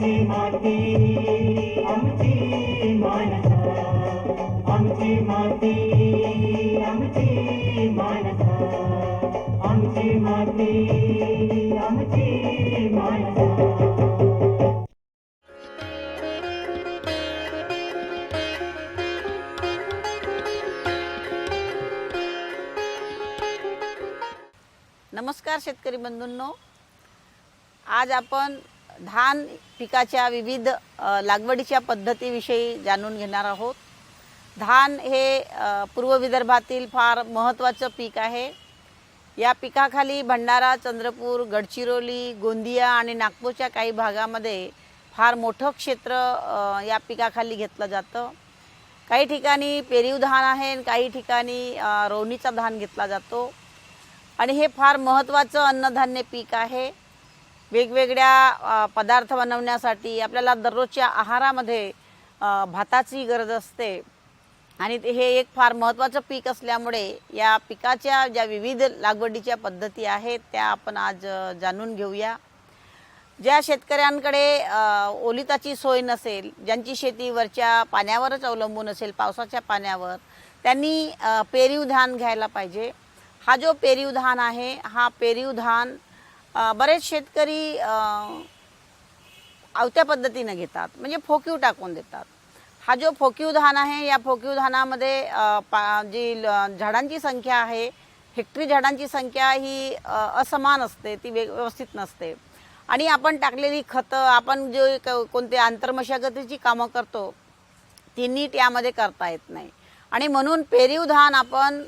आमची माती आमची मानसा आमची माती आमची मानसा आमची माती आमची मानसा नमस्कार शेतकरी बंधूंनो. आज आपण धान पिकाच्या विविध लागवडीच्या पद्धतीविषयी जाणून घेणार आहोत. धान हे पूर्व विदर्भातील फार महत्त्वाचं पीक आहे. या पिकाखाली भंडारा चंद्रपूर गडचिरोली गोंदिया आणि नागपूरच्या काही भागामध्ये फार मोठं क्षेत्र या पिकाखाली घेतलं जातं. काही ठिकाणी पेरीव धान आहे आणि काही ठिकाणी रोवणीचा धान घेतला जातो. आणि हे फार महत्त्वाचं अन्नधान्य पीक आहे. वेगवेगळ्या पदार्थ बनवण्यासाठी आपल्याला दररोजच्या आहारामध्ये भाताची गरज असते. आणि ते- हे एक फार महत्त्वाचं पीक असल्यामुळे या पिकाच्या ज्या विविध लागवडीच्या पद्धती आहेत त्या आपण आज जाणून घेऊया. ज्या शेतकऱ्यांकडे ओलिताची सोय नसेल ज्यांची शेती वरच्या पाण्यावरच अवलंबून असेल पावसाच्या पाण्यावर त्यांनी पेरीव धान घ्यायला पाहिजे. हा जो पेरीव धान आहे हा पेरीव धान बरेच शेतकरी आवत्या पद्धतीनं घेतात. म्हणजे फोकीव टाकून देतात. हा जो फोकीव धान आहे या फोकीव धानामध्ये पा जी ल- झाडांची संख्या आहे हेक्टरी झाडांची संख्या ही असमान असते ती वे व्यवस्थित नसते. आणि आपण टाकलेली खतं आपण जे क- कोणते आंतरमशागतीची कामं करतो ती नीट यामध्ये करता येत नाही. आणि म्हणून पेरीव धान आपण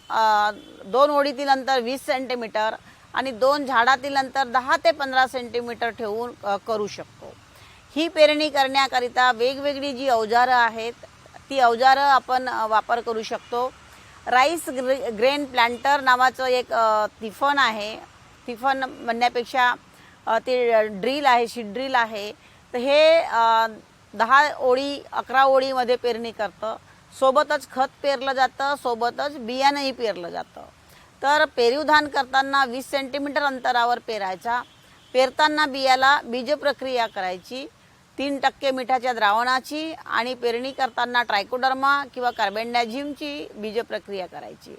दोन ओळीतील अंतर वीस सेंटीमीटर आणि दोन झाडातील अंतर दहा ते पंधरा सेंटीमीटर ठेवून करू शकतो. ही पेरणी करण्याकरिता वेगवेगळी जी अवजारं आहेत ती अवजारं आपण वापर करू शकतो. राईस ग्रे ग्रेन प्लांटर नावाचं एक तिफन आहे. तिफन म्हणण्यापेक्षा ते ड्रिल आहे शीट ड्रिल आहे. तर हे दहा ओळी अकरा ओळीमध्ये पेरणी करतं. सोबतच खत पेरलं जातं सोबतच बियाणंही पेरलं जातं. तर पेरीव धान करताना वीस सेंटीमीटर अंतरावर पेरायचा. पेरताना बियाला बीजप्रक्रिया करायची. तीन टक्के मिठाच्या द्रावणाची आणि पेरणी करताना ट्रायकोडर्मा किंवा कार्बेंडॅझिमची बीजप्रक्रिया करायची.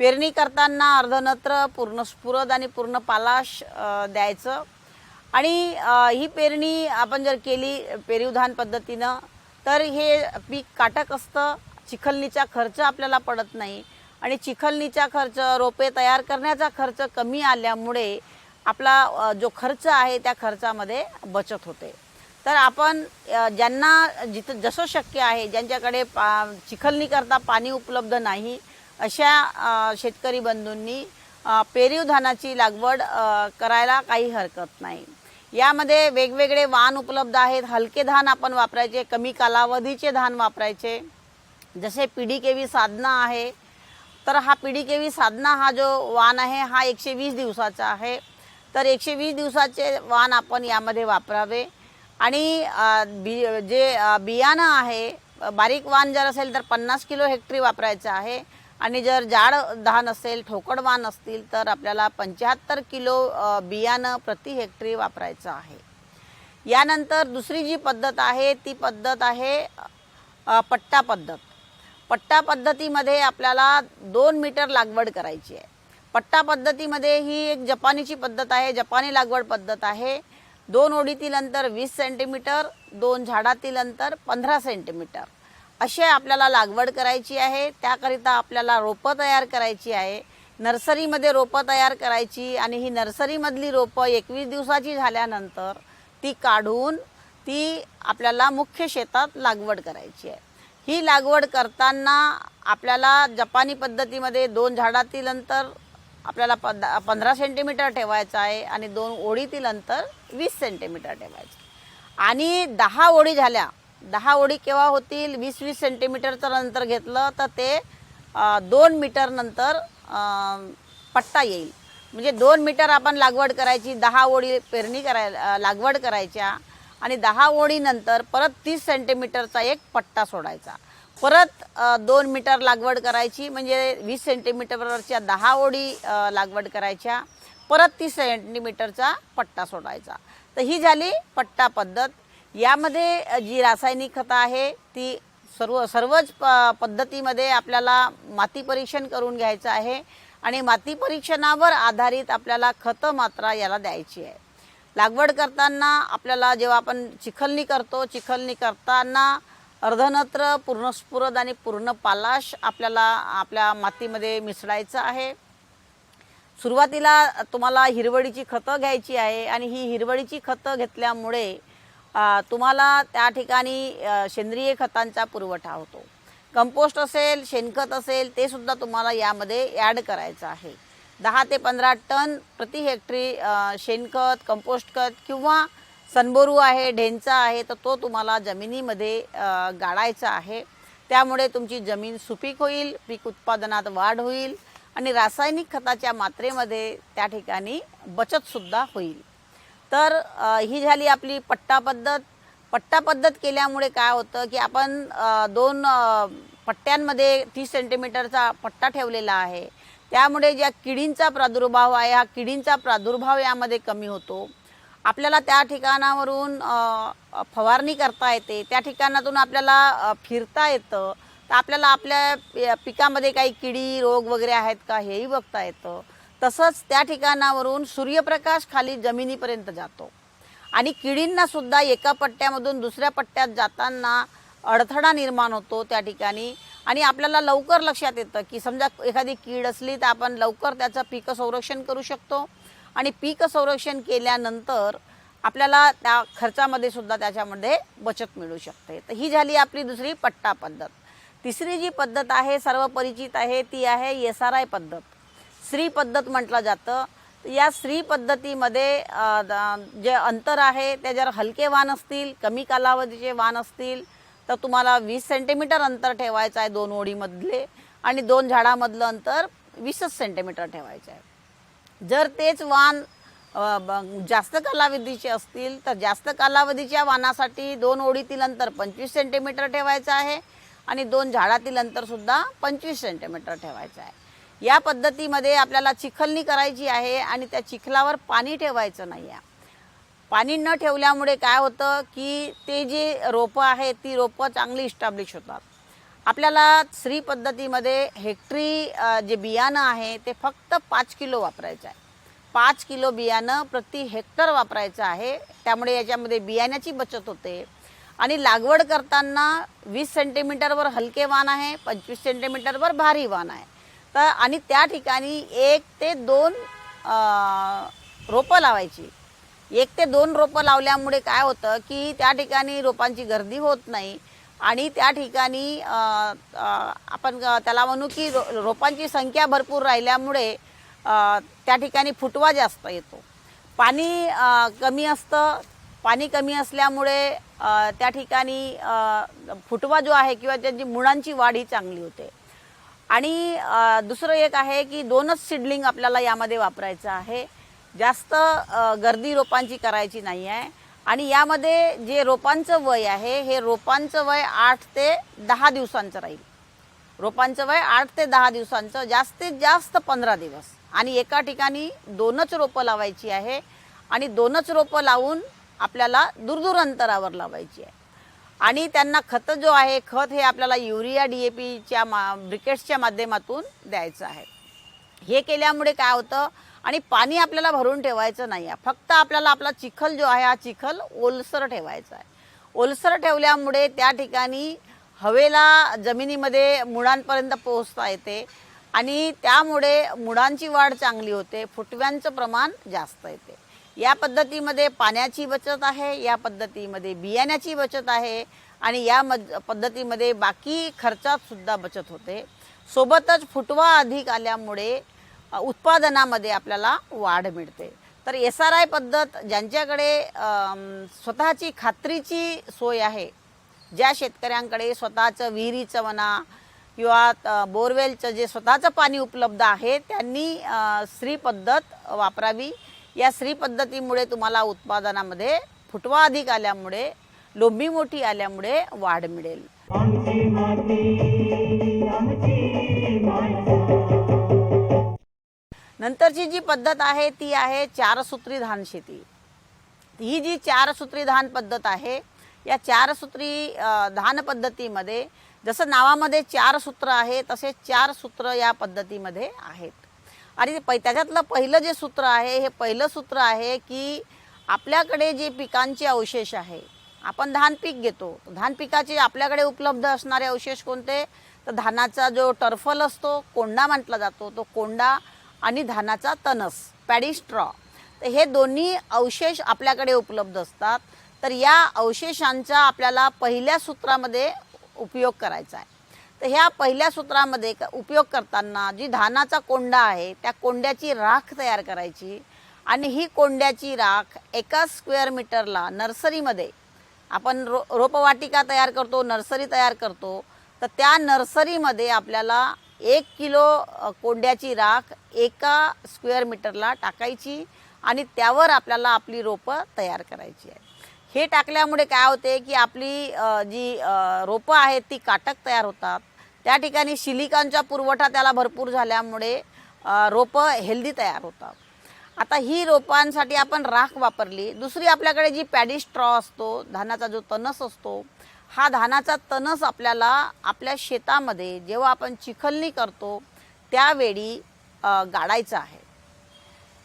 पेरणी करताना अर्धनत्र पूर्ण स्फुरद आणि पूर्ण पालाश द्यायचं. आणि ही पेरणी आपण जर केली पेरीवधान पद्धतीनं तर हे पीक काटक असतं चिखलनीचा खर्च आपल्याला पडत नाही. आणि चिखलनीचा खर्च रोपे तयार करण्याचा खर्च कमी आल्यामुळे आपला जो खर्च आहे त्या खर्चामध्ये बचत होते. तर आपण ज्यांना जिथं जसं शक्य आहे ज्यांच्याकडे पा चिखलणीकरता पाणी उपलब्ध नाही अशा शेतकरी बंधूंनी पेरीव धानाची लागवड करायला काही हरकत नाही. यामध्ये वेगवेगळे वाण उपलब्ध आहेत. हलके धान आपण वापरायचे कमी कालावधीचे धान वापरायचे. जसे पिढी केवी साधना आहे तर हा पिढी केवी साधना हा जो वाण आहे हा एकशे वीस दिवसाचा आहे. तर एकशे वीस दिवसाचे वाण आपण यामध्ये वापरावे. आणि बी जे बियाणं आहे बारीक वाण जर असेल तर पन्नास किलो हेक्टरी वापरायचं आहे. आणि जर जाड धान असेल ठोकड वाण असतील तर आपल्याला पंच्याहत्तर किलो बियाणं प्रति हेक्टरी वापरायचं आहे. यानंतर दुसरी जी पद्धत आहे ती पद्धत आहे पट्टा पद्धत. पट्टा पद्धतीमध्ये आपल्याला दोन मीटर लागवड करायची आहे. पट्टा पद्धतीमध्ये ही एक जपानीची पद्धत आहे जपानी लागवड पद्धत आहे. दोन ओढीतील अंतर वीस सेंटीमीटर दोन झाडातील अंतर पंधरा सेंटीमीटर. असे आपल्याला लागवड करायची आहे. त्याकरिता आपल्याला रोपं तयार करायची आहे. नर्सरीमध्ये रोपं तयार करायची आणि ही नर्सरीमधली रोपं एकवीस दिवसाची झाल्यानंतर ती काढून ती आपल्याला मुख्य शेतात लागवड करायची आहे. ही लागवड करताना आपल्याला जपानी पद्धतीमध्ये दोन झाडातील अंतर आपल्याला पद पंधरा सेंटीमीटर ठेवायचं आहे आणि दोन ओळीतील अंतर वीस सेंटीमीटर ठेवायचं आणि दहा ओळी झाल्या दहा ओळी केव्हा होतील? वीस वीस सेंटीमीटरचं नंतर घेतलं तर ते दोन मीटर नंतर पट्टा येईल. म्हणजे दोन मीटर आपण लागवड करायची दहा ओळी पेरणी करायला लागवड करायच्या आणि दहा ओळीनंतर परत तीस सेंटीमीटरचा एक पट्टा सोडायचा. परत दोन मीटर लागवड करायची म्हणजे वीस सेंटीमीटरवरच्या दहा ओळी लागवड करायच्या परत तीस सेंटीमीटरचा पट्टा सोडायचा. तर ही झाली पट्टा पद्धत. यामध्ये जी रासायनिक खतं आहे ती सर्व सर्वच प पद्धतीमध्ये आपल्याला माती परीक्षण करून घ्यायचं आहे आणि माती परीक्षणावर आधारित आपल्याला खतं मात्रा याला द्यायची आहे. लागवड करताना आपल्याला जेव्हा आपण चिखलणी करतो चिखलणी करताना अर्धनत्र पूर्णस्फुरद आणि पूर्ण पालाश आपल्याला आपल्या मातीमध्ये मिसळायचं आहे. सुरुवातीला तुम्हाला हिरवळीची खतं घ्यायची आहे आणि ही हिरवळीची खतं घेतल्यामुळे तुम्हाला त्या ठिकाणी सेंद्रिय खतांचा पुरवठा होतो. कंपोस्ट असेल शेणखत असेल ते सुद्धा तुम्हाला यामध्ये ॲड करायचं आहे. दहा ते पंधरा टन प्रति हेक्टरी शेणखत कंपोस्ट खत किंवा सनबोरू आहे ढेंचा आहे तर तो तुम्हाला जमिनीमध्ये गाळायचा आहे. त्यामुळे तुमची जमीन सुपीक होईल पीक उत्पादनात वाढ होईल आणि रासायनिक खताच्या मात्रेमध्ये त्या ठिकाणी बचतसुद्धा होईल. तर ही झाली आपली पट्टा पद्धत. पट्टा पद्धत केल्यामुळे काय होतं की आपण दोन पट्ट्यांमध्ये तीस सेंटीमीटरचा पट्टा ठेवलेला आहे. त्यामुळे ज्या किडींचा प्रादुर्भाव आहे हा किडींचा प्रादुर्भाव यामध्ये कमी होतो. आपल्याला त्या ठिकाणावरून फवारणी करता येते. त्या ठिकाणातून आपल्याला फिरता येतं. तर आपल्याला आपल्या पिकामध्ये काही किडी रोग वगैरे आहेत का हेही बघता येतं. तसंच त्या ठिकाणावरून सूर्यप्रकाश खाली जमिनीपर्यंत जातो. आणि किडींना सुद्धा एका पट्ट्यामधून दुसऱ्या पट्ट्यात जाताना अडथळा निर्माण होतो त्या ठिकाणी. आणि आपल्याला लवकर लक्षात येतं की समजा एखादी कीड असली तर आपण लवकर त्याचं पीक संरक्षण करू शकतो. आणि पीक संरक्षण केल्यानंतर आपल्याला त्या खर्चामध्ये सुद्धा त्याच्यामध्ये बचत मिळू शकते. तर ही झाली आपली दुसरी पट्टा पद्धत. तिसरी जी पद्धत आहे सर्व परिचित आहे ती आहे एस आर आय पद्धत. स्त्री पद्धत म्हटलं जातं. या स्त्री पद्धतीमध्ये द- जे अंतर आहे ते जर हलके वाण असतील कमी कालावधीचे वाण असतील तर तुम्हाला वीस सेंटीमीटर अंतर ठेवायचं आहे दोन ओळीमधले आणि दोन झाडामधलं अंतर वीसच सेंटीमीटर ठेवायचं आहे. जर तेच वाण ब- जास्त कालावधीचे असतील तर जास्त कालावधीच्या वानासाठी दोन ओळीतील अंतर पंचवीस सेंटीमीटर ठेवायचं आहे आणि दोन झाडातील अंतरसुद्धा पंचवीस सेंटीमीटर ठेवायचं आहे. या पद्धतीमध्ये आपल्याला चिखलणी करायची आहे आणि त्या चिखलावर पाणी ठेवायचं नाही आहे. पाणी न ठेवल्यामुळे काय होतं की ते जे रोपं आहेत ती रोपं चांगली इस्टॅब्लिश होतात. आपल्याला स्त्री पद्धतीमध्ये हेक्टरी जे बियाणं आहे ते फक्त पाच किलो वापरायचं आहे. पाच किलो बियाणं प्रति हेक्टर वापरायचं आहे. त्यामुळे याच्यामध्ये बियाण्याची बचत होते. आणि लागवड करताना वीस सेंटीमीटरवर हलके वाण आहे पंचवीस सेंटीमीटरवर भारी वाण आहे. तर आणि त्या ठिकाणी एक ते दोन रोपं लावायची. एक ते दोन रोपं लावल्यामुळे काय होतं की त्या ठिकाणी रोपांची गर्दी होत नाही. आणि त्या ठिकाणी आपण त्याला म्हणू की रो रोपांची संख्या भरपूर राहिल्यामुळे त्या ठिकाणी फुटवा जास्त येतो. पाणी कमी असतं. पाणी कमी असल्यामुळे त्या ठिकाणी फुटवा जो आहे किंवा त्यांची मुळांची वाढ ही चांगली होते. आणि दुसरं एक आहे की दोनच सिडलिंग आपल्याला यामध्ये वापरायचं आहे. जास्त गर्दी रोपांची करायची नाही आहे. आणि यामध्ये जे रोपांचं वय आहे हे रोपांचं वय आठ ते दहा दिवसांचं राहील. रोपांचं वय आठ ते दहा दिवसांचं जास्तीत जास्त पंधरा दिवस. आणि एका ठिकाणी दोनच रोपं लावायची आहे. आणि दोनच रोपं लावून आपल्याला दूरदूर अंतरावर लावायची आहे. आणि त्यांना खत जो आहे खत हे आपल्याला युरिया डी ए पीच्या मा ब्रिकेट्सच्या माध्यमातून द्यायचं आहे. हे केल्यामुळे काय होतं आणि पाणी आपल्याला भरून ठेवायचं नाही आहे. फक्त आपल्याला आपला चिखल जो आहे हा चिखल ओलसर ठेवायचा आहे. ओलसर ठेवल्यामुळे त्या ठिकाणी हवेला जमिनीमध्ये मुळांपर्यंत पोहोचता येते आणि त्यामुळे मुळांची वाढ चांगली होते फुटव्यांचं प्रमाण जास्त येते. या पद्धतीमध्ये पाण्याची बचत आहे या पद्धतीमध्ये बियाण्याची बचत आहे आणि या मद पद्धतीमध्ये बाकी खर्चातसुद्धा बचत होते. सोबतच फुटवा अधिक आल्यामुळे उत्पादनामध्ये आपल्याला वाढ मिळते. तर एस आर आय पद्धत ज्यांच्याकडे स्वतःची खात्रीची सोय आहे ज्या शेतकऱ्यांकडे स्वतःचं विहिरीचं म्हणा किंवा बोरवेलचं जे स्वतःचं पाणी उपलब्ध आहे त्यांनी अ, श्री पद्धत वापरावी. या श्री पद्धतीमुळे तुम्हाला उत्पादनामध्ये फुटवा अधिक आल्यामुळे लोंबी मोठी आल्यामुळे वाढ मिळेल. नंतरची जी पद्धत आहे ती आहे चारसूत्री धान शेती. ही जी चारसूत्री धान पद्धत आहे या चारसूत्री धान पद्धतीमध्ये जसं नावामध्ये चार सूत्र आहे तसे चार सूत्र या पद्धतीमध्ये आहेत. आणि ते पै त्याच्यातलं पहिलं जे सूत्र आहे हे पहिलं सूत्र आहे की आपल्याकडे जे पिकांचे अवशेष आहे आपण धान पीक घेतो. धान पिकाचे आपल्याकडे उपलब्ध असणारे अवशेष कोणते? तर धानाचा जो टर्फल असतो कोंडा म्हटला जातो. तो कोंडा आणि धानाचा तणस पॅडी स्ट्रॉ तर हे दोन्ही अवशेष आपल्याकडे उपलब्ध असतात. तर या अवशेषांचा आपल्याला पहिल्या सूत्रामध्ये उपयोग करायचा आहे. तर ह्या पहिल्या सूत्रामध्ये उपयोग करताना जी धानाचा कोंडा आहे त्या कोंड्याची राख तयार करायची. आणि ही कोंड्याची राख एका स्क्वेअर मीटरला नर्सरीमध्ये आपण रो रोपवाटिका तयार करतो नर्सरी तयार करतो. तर त्या नर्सरीमध्ये आपल्याला एक किलो कोंड्याची राख एका स्क्वेअर मीटरला टाकायची आणि त्यावर आपल्याला आपली रोपं तयार करायची आहे हे टाकल्यामुळे काय होते की आपली जी रोपं आहेत ती काटक तयार होतात. त्या ठिकाणी सिलिकॉनचा पुरवठा त्याला भरपूर झाल्यामुळे रोपं हेल्दी तयार होतात. आता ही रोपांसाठी आपण राख वापरली. दुसरी आपल्याकडे जी पॅडी स्ट्रॉ असतो धानाचा जो तणस असतो हा धानाचा तणस आपल्याला आपल्या शेतामध्ये जेव्हा आपण चिखलणी करतो त्यावेळी गाडायचा आहे.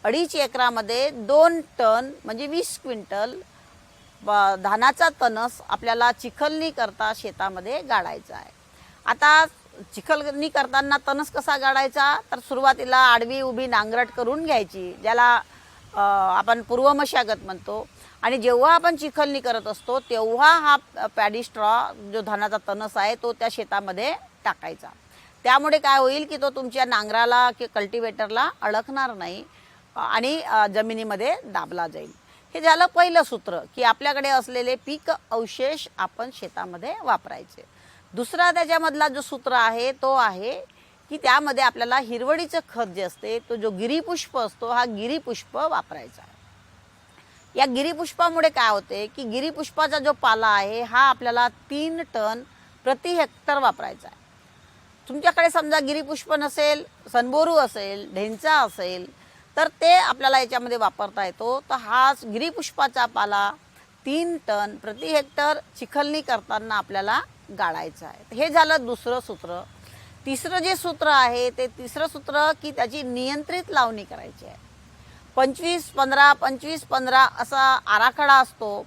अडीच एकरामध्ये दोन टन म्हणजे वीस क्विंटल ब- धानाचा तणस आपल्याला चिखलणी करता शेतामध्ये गाडायचा आहे. आता चिखलणी करताना तणस कसा गाडायचा? तर सुरुवातीला आडवी उभी नांगरट करून घ्यायची ज्याला आपण पूर्व मशागत म्हणतो. आणि जेव्हा आपण चिखलणी करत असतो तेव्हा हा पॅडी स्ट्रॉ जो धानाचा तणस आहे तो त्या शेतामध्ये टाकायचा. त्यामुळे काय होईल की तो तुमच्या नांगराला की कल्टिवेटरला अडकणार नाही आणि जमिनीमध्ये दाबला जाईल. हे झालं पहिलं सूत्र की आपल्याकडे असलेले पीक अवशेष आपण शेतामध्ये वापरायचे. दुसरा त्याच्यामधला जो सूत्र आहे तो आहे की त्यामध्ये आपल्याला हिरवडीचं खत जे असते तो जो गिरीपुष्प असतो हा गिरीपुष्प वापरायचा. या गिरीपुष्पामुळे काय होते की गिरीपुष्पाचा जो पाला आहे हा आपल्याला तीन टन प्रति हेक्टर वापरायचा आहे. तुमच्याकडे समजा गिरीपुष्प नसेल सनबोरू असेल ढेंचा असेल तर ते आपल्याला याच्यामध्ये वापरता येतो. तर हा गिरीपुष्पाचा पाला तीन टन प्रति हेक्टर चिखलणी करताना आपल्याला गाळायचं आहे. हे झालं दुसरं सूत्र. तिसरं जे सूत्र आहे ते तिसरं सूत्र की त्याची नियंत्रित लावणी करायची आहे. पंचवीस पंधरा पंचवीस पंधरा असा आराखडा असतो.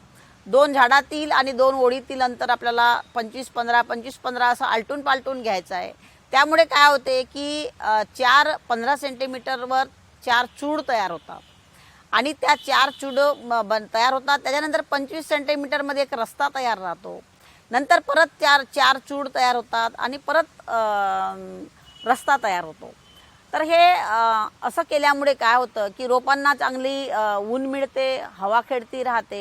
दोन झाडातील आणि दोन ओळीतील अंतर आपल्याला पंचवीस पंधरा पंचवीस पंधरा असं आलटून पालटून घ्यायचं आहे. त्यामुळे काय होते की चार पंधरा सेंटीमीटरवर चार चूड तयार होतात. आणि त्या चार चूड बन तयार होतात. त्याच्यानंतर पंचवीस सेंटीमीटरमध्ये एक रस्ता तयार राहतो. नंतर परत चार चार चूड तयार होतात आणि परत रस्ता तयार होतो. तर हे असं केल्यामुळे काय होतं की रोपांना चांगली ऊन मिळते हवा खेळती राहते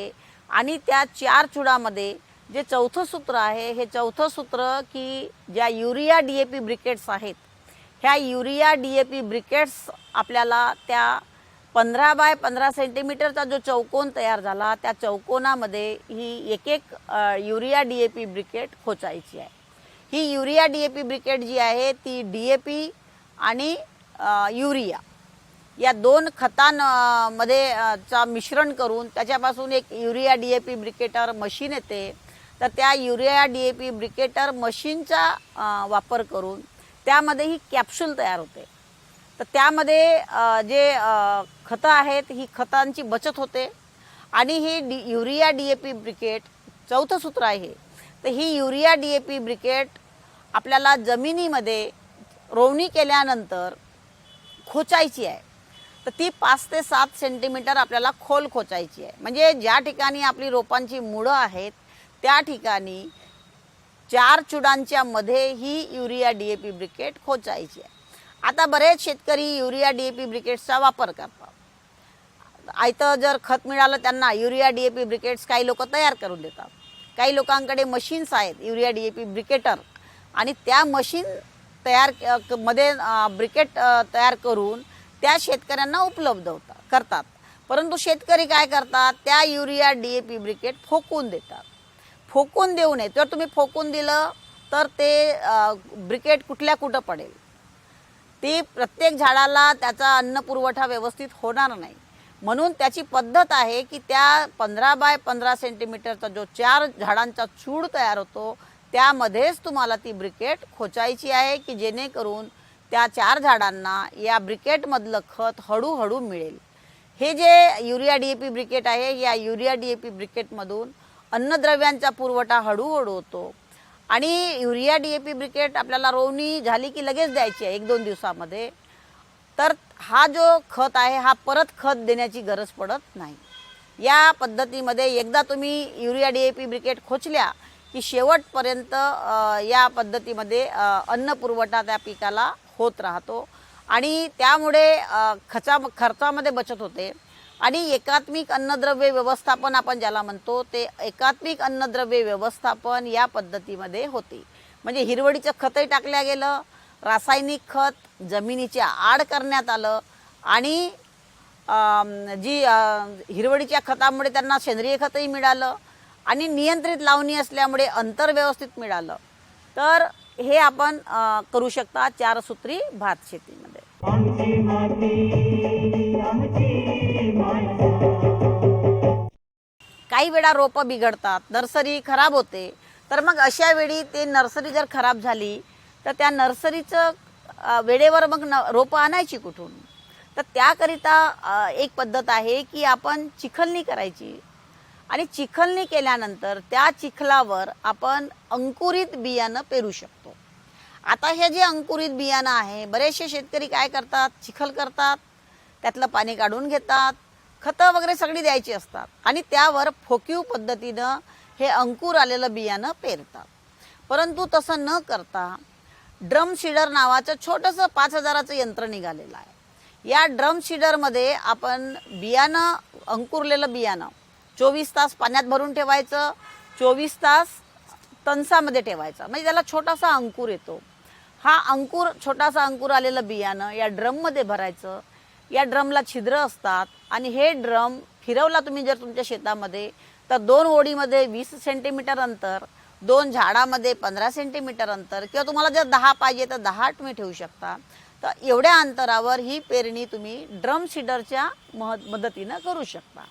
आणि त्या चार चुडामध्ये जे चौथं सूत्र आहे हे चौथं सूत्र की ज्या urea D A P briquettes आहेत ह्या urea D A P briquettes आपल्याला त्या पंधरा बाय पंधरा सेंटीमीटरचा जो चौकोन तयार झाला त्या चौकोनामध्ये ही एक एक urea D A P briquette खोचायची आहे. ही urea D A P briquette जी आहे ती डी ए पी आणि युरिया. या दोन खतांमध्ये चा मिश्रण करून त्याच्यापासून एक urea D A P briquetter machine येते. तर त्या urea D A P briquetter मशीनचा वापर करून त्यामध्ये ही कॅप्सूल तयार होते. तर त्यामध्ये जे खतं आहेत ही खतांची बचत होते. आणि ही D urea D A P briquette चौथं सूत्र आहे. तर ही urea D A P briquette आपल्याला जमिनीमध्ये रोवणी केल्यानंतर खोचायची आहे. तर ती पाच ते सात सेंटीमीटर आपल्याला खोल खोचायची आहे. म्हणजे ज्या ठिकाणी आपली रोपांची मुळं आहेत त्या ठिकाणी चार चुडांच्या मध्ये ही urea D A P briquette खोचायची आहे. आता बरेच शेतकरी युरिया डी ए पी ब्रिकेट्सचा वापर करतात. आयतं जर खत मिळालं त्यांना urea D A P briquettes काही लोक तयार करून देतात. काही लोकांकडे मशीन्स आहेत urea D A P briquetter. आणि त्या मशीन तयार क- मध्ये ब्रिकेट तयार करून त्या शेतकऱ्यांना उपलब्ध होतात करतात. परंतु शेतकरी काय करतात? त्या urea D A P briquette फोकून देतात. फोकून देऊ नये. जर तुम्ही फोकून दिलं तर ते ब्रिकेट कुठल्या कुठं पडेल? ती प्रत्येक झाडाला त्याचा अन्न पुरवठा व्यवस्थित होणार नाही. म्हणून त्याची पद्धत आहे की त्या पंधरा बाय पंधरा सेंटीमीटरचा जो चार झाडांचा चूड तयार होतो त्यामध्येच तुम्हाला ती ब्रिकेट खोचायची आहे की जेणेकरून त्या चार झाडांना या ब्रिकेटमधलं खत हळूहळू मिळेल. हे जे urea D A P briquette आहे या युरिया डी ए पी ब्रिकेटमधून अन्नद्रव्यांचा पुरवठा हळूहळू होतो. आणि urea D A P briquette आपल्याला रोवणी झाली की लगेच द्यायची आहे एक दोन दिवसामध्ये. तर हा जो खत आहे हा परत खत देण्याची गरज पडत नाही. या पद्धतीमध्ये एकदा तुम्ही urea D A P briquette खोचल्या की शेवटपर्यंत या पद्धतीमध्ये अन्न पुरवठा त्या पिकाला होत राहतो. आणि त्यामुळे खचा खर्चामध्ये बचत होते. आणि एकात्मिक अन्नद्रव्य व्यवस्थापन आपण ज्याला म्हणतो ते एकात्मिक अन्नद्रव्य व्यवस्थापन या पद्धतीमध्ये होते. म्हणजे हिरवडीचं खतही टाकल्या गेलं रासायनिक खत जमिनीच्या आड करण्यात आलं आणि जी हिरवडीच्या खतामुळे त्यांना सेंद्रिय खतही मिळालं. आणि नियंत्रित लावणी असल्यामुळे अंतर व्यवस्थित मिळालं. तर हे आपण करू शकता चारसूत्री भात शेतीमध्ये. काही वेळा रोपं बिघडतात नर्सरी खराब होते. तर मग अशा वेळी ते नर्सरी जर खराब झाली तर त्या नर्सरीचं वेळेवर मग न रोपं आणायची कुठून? तर त्याकरिता एक पद्धत आहे की आपण चिखलणी करायची. आणि चिखलणी केल्यानंतर त्या चिखलावर आपण अंकुरित बियाणं पेरू शकतो. आता हे जे अंकुरित बियाणं आहे बरेचसे शेतकरी काय करतात? चिखल करतात त्यातलं पाणी काढून घेतात खतं वगैरे सगळी द्यायची असतात आणि त्यावर फोकीव पद्धतीनं हे अंकुर आलेलं बियाणं पेरतात. परंतु तसं न करता ड्रम सीडर नावाचं छोटंसं पाच हजाराचं यंत्र निघालेलं आहे. या ड्रम सीडरमध्ये आपण बियाणं अंकुरलेलं बियाणं चोवीस तास पाण्यात भरून ठेवायचं चोवीस तास तणसामध्ये ठेवायचा. म्हणजे त्याला छोटासा अंकुर येतो. हा अंकुर छोटासा अंकुर आलेलं बियाणं या ड्रममध्ये भरायचं. या ड्रमला छिद्र असतात आणि हे ड्रम फिरवला तुम्ही जर तुमच्या शेतामध्ये तर दोन ओढीमध्ये वीस सेंटीमीटर अंतर दोन झाडामध्ये पंधरा सेंटीमीटर अंतर किंवा तुम्हाला जर दहा पाहिजे तर दहा तुम्ही ठेवू शकता. तर एवढ्या अंतरावर ही पेरणी तुम्ही ड्रम सीडरच्या मह मदतीनं करू शकता.